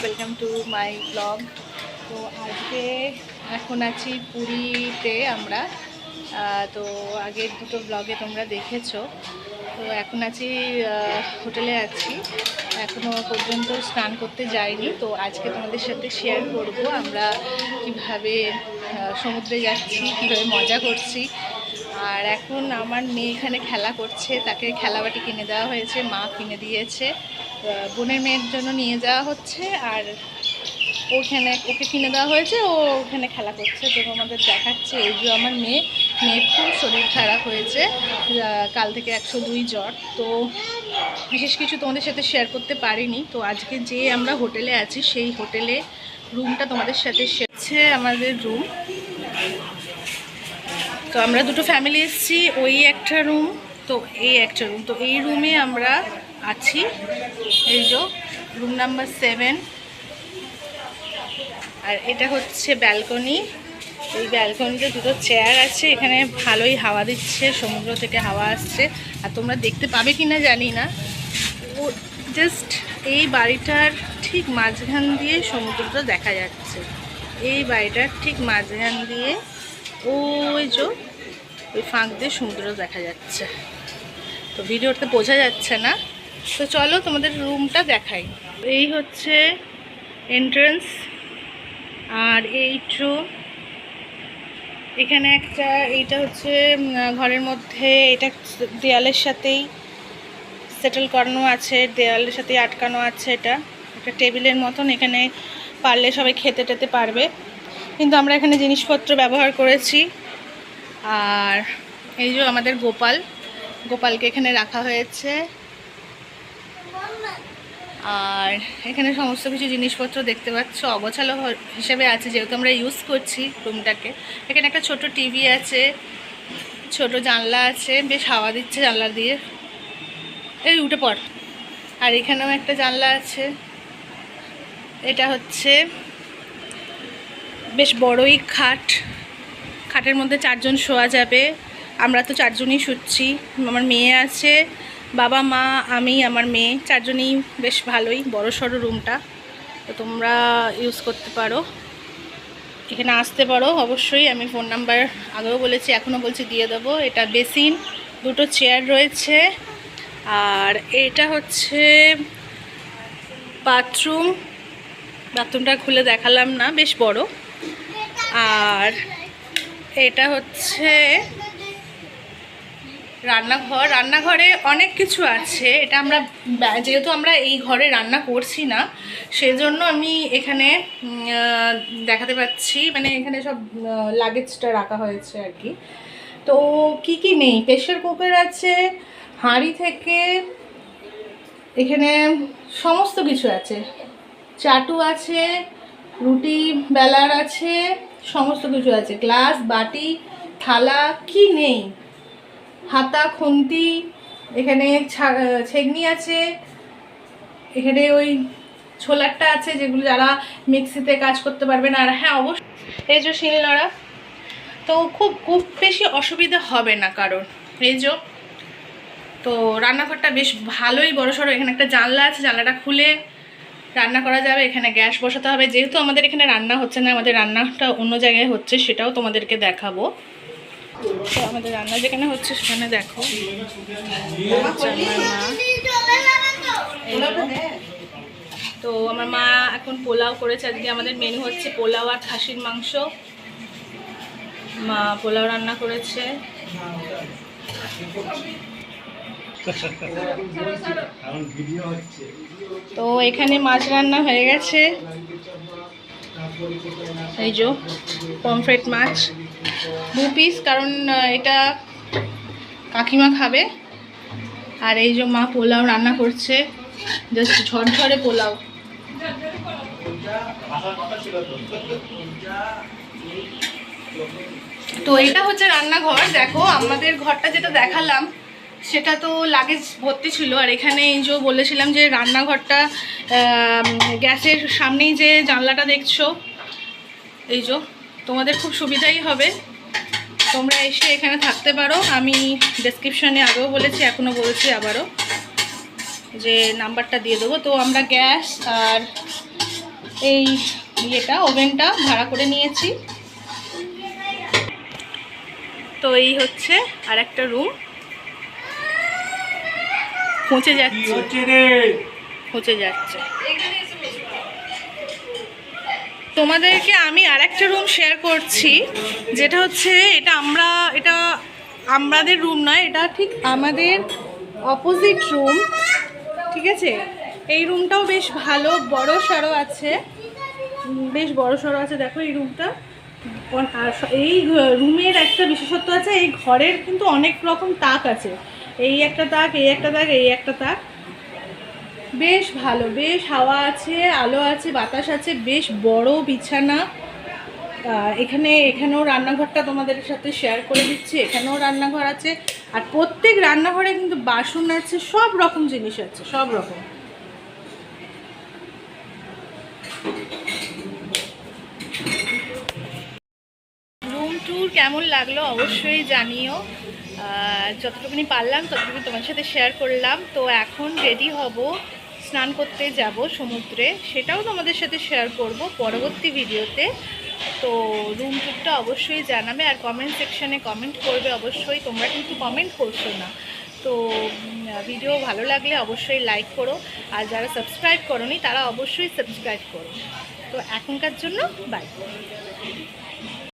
Welcome to my blog তো আজকে এখন আছি পুরীতে আমরা। তো আগের দুটো ব্লগে তোমরা দেখেছ। তো এখন আছি হোটেলে আছি। এখনও পর্যন্ত স্নান করতে যাইনি। তো আজকে তোমাদের সাথে শেয়ার করব আমরা কীভাবে সমুদ্রে যাচ্ছি, কীভাবে মজা করছি। আর এখন আমার মেয়ে এখানে খেলা করছে। তাকে খেলাবাটি কিনে দেওয়া হয়েছে, মা কিনে দিয়েছে। বোনের মেয়ের জন্য নিয়ে যাওয়া হচ্ছে আর ওখানে ওকে কিনে দেওয়া হয়েছে, ও ওখানে খেলা করছে। তো আমাদের দেখাচ্ছে, এই যে আমার মেয়ে, মেয়ের খুব শরীর খারাপ হয়েছে কাল থেকে একশো দুই জ্বর। তো বিশেষ কিছু তোমাদের সাথে শেয়ার করতে পারিনি। তো আজকে যে আমরা হোটেলে আছি, সেই হোটেলে রুমটা তোমাদের সাথে শেয়ারছে আমাদের রুম তো আমরা দুটো ফ্যামিলি এসেছি, ওই একটা রুম তো এই একটা রুম তো এই রুমে আমরা আছি। এই যে রুম নাম্বার সেভেন আর এটা হচ্ছে ব্যালকনি এই ব্যালকনিতে দুটো চেয়ার আছে, এখানে ভালোই হাওয়া দিচ্ছে, সমুদ্র থেকে হাওয়া আসছে। আর তোমরা দেখতে পাবে কি না জানি না। ও জাস্ট এই বাড়িটার ঠিক মাঝখান দিয়ে সমুদ্রটা দেখা যাচ্ছে। এই বাড়িটার ঠিক মাঝখান দিয়ে ওই যে, ওই ফাঁক দিয়ে সমুদ্র দেখা যাচ্ছে। তো ভিডিওতে বোঝা যাচ্ছে না। তো চলো তোমাদের রুমটা দেখাই। এই হচ্ছে এন্ট্রান্স আর এইটু এখানে একটা, এইটা হচ্ছে ঘরের মধ্যে, এটা দেয়ালের সাথেই সেটেল করানো আছে, দেয়ালের সাথেই আটকানো আছে এটা। একটা টেবিলের মতন, এখানে পারলে সবাই খেতে টেতে পারবে। কিন্তু আমরা এখানে জিনিসপত্র ব্যবহার করেছি। আর এই যে আমাদের গোপাল, গোপালকে এখানে রাখা হয়েছে। আর এখানে সমস্ত কিছু জিনিসপত্র দেখতে পাচ্ছ। অগোছালো হিসেবে আছে, যেহেতু আমরা ইউজ করছি রুমটাকে এখানে একটা ছোট টিভি আছে, ছোট জানলা আছে, বেশ হাওয়া দিচ্ছে জানলা দিয়ে। এই উঠে পড়। আর এখানেও একটা জানলা আছে। এটা হচ্ছে বেশ বড়ই খাট। খাটের মধ্যে চারজন শোয়া যাবে। আমরা তো চারজনই শুচ্ছি। আমার মেয়ে আছে বাবা, মা, আমি, আমার মেয়ে, চারজনই বেশ ভালোই, বড় সড়ো রুমটা তো তোমরা ইউজ করতে পারো। এখানে আসতে পারো, অবশ্যই। আমি ফোন নাম্বার আগেও বলেছি, এখনও বলছি, দিয়ে দেবো। এটা বেসিন, দুটো চেয়ার রয়েছে। আর এটা হচ্ছে বাথরুম বাথরুমটা খুলে দেখালাম না, বেশ বড়। আর এটা হচ্ছে রান্নাঘর, রান্নাঘরে অনেক কিছু আছে। এটা আমরা, যেহেতু আমরা এই ঘরে রান্না করছি না, সেজন্য আমি এখানে দেখাতে পাচ্ছি মানে এখানে সব লাগেজটা রাখা হয়েছে আর কি। তো কি কি নেই? প্রেশার কুকার আছে, হাঁড়ি থেকে, এখানে সমস্ত কিছু আছে। চাটু আছে, রুটি, বেলার আছে, সমস্ত কিছু আছে। গ্লাস, বাটি, থালা, কি নেই? হাতা, খুন্তি, এখানে ছেগনি আছে, এখানে ওই ছোলারটা আছে যেগুলো যারা মিক্সিতে কাজ করতে পারবেন আর হ্যাঁ অবশ্যই এই যে শিলনোড়া, তো খুব খুব বেশি অসুবিধা হবে না কারণ এই যে, তো রান্নাঘরটা বেশ ভালোই বড় সড়ো এখানে একটা জানলা আছে, জানলাটা খুলে রান্না করা যাবে। এখানে গ্যাস বসাতে হবে। যেহেতু আমাদের এখানে রান্না হচ্ছে না, আমাদের রান্নাটা অন্য জায়গায় হচ্ছে, সেটাও তোমাদেরকে দেখাবো। তো আমাদের রান্না যেখানে হচ্ছে সেখানে দেখো। তো আমার মা এখন পোলাও করেছে। আজকে আমাদের মেনু হচ্ছে পোলাও আর খাসির মাংস। মা পোলাও রান্না করেছে। তো এখানে মাছ রান্না হয়ে গেছে। এই যে পমফ্রেট মাছ। দু পিস কারণ এটা কাকিমা খাবে। আর এই যে মা পোলাও রান্না করছে জাস্ট ঝরঝরে পোলাও। তো এটা হচ্ছে রান্নাঘর। দেখো, আমাদের ঘরটা যেটা দেখালাম, সেটা তো লাগেজ ভর্তি ছিল। আর এখানে এই যে বলেছিলাম যে রান্নাঘরটা গ্যাসের সামনেই যে জানলাটা দেখছ, এই যে। তোমাদের খুব সুবিধাই হবে। তোমরা এসে এখানে থাকতে পারো। আমি ডেসক্রিপশনে আগেও বলেছি এখনও বলেছি আবারও যে নাম্বারটা দিয়ে দেবো। তো আমরা গ্যাস আর এই ইয়েটা ওভেনটা ভাড়া করে নিয়েছি। তো এই হচ্ছে আর একটা রুম পৌঁছে যাচ্ছে। পৌঁছে যাচ্ছে। তোমাদেরকে আমি আর একটা রুম শেয়ার করছি, যেটা হচ্ছে এটা আমরা, এটা আমাদের রুম নয়, এটা ঠিক আমাদের অপোজিট রুম ঠিক আছে? এই রুমটাও বেশ ভালো, বড় সড়ো আছে। বেশ বড় সড়ো আছে, দেখো এই রুমটা এই রুমের একটা বিশেষত্ব আছে, এই ঘরের কিন্তু অনেক রকম তাক আছে। এই একটা তাক, এই একটা তাক, এই একটা তাক। বেশ ভালো, বেশ হাওয়া আছে, আলো আছে, বাতাস আছে, বেশ বড় বিছানা। এখানে, এখানেও রান্নাঘরটা তোমাদের সাথে শেয়ার করে দিচ্ছি, এখানেও রান্নাঘর আছে। আর প্রত্যেক রান্নাঘরে কিন্তু বাসন আছে, সব রকম জিনিস আছে, সব রকম। রুম ট্যুর কেমন লাগল অবশ্যই জানিও। যতটুকুনি পারলাম ততটুকু তোমার সাথে শেয়ার করলাম। তো এখন রেডি হব স্নান করতে যাব সমুদ্রে, সেটাও তোমাদের সাথে শেয়ার করব পরবর্তী ভিডিওতে তো রুম ট্যুরটা অবশ্যই জানাবে আর কমেন্ট সেকশনে কমেন্ট করবে অবশ্যই, তোমরা কিন্তু কমেন্ট করছ না। তো ভিডিও ভালো লাগলে অবশ্যই লাইক করো, আর যারা সাবস্ক্রাইব করোনি তারা অবশ্যই সাবস্ক্রাইব করো। তো এখনকার জন্য বাই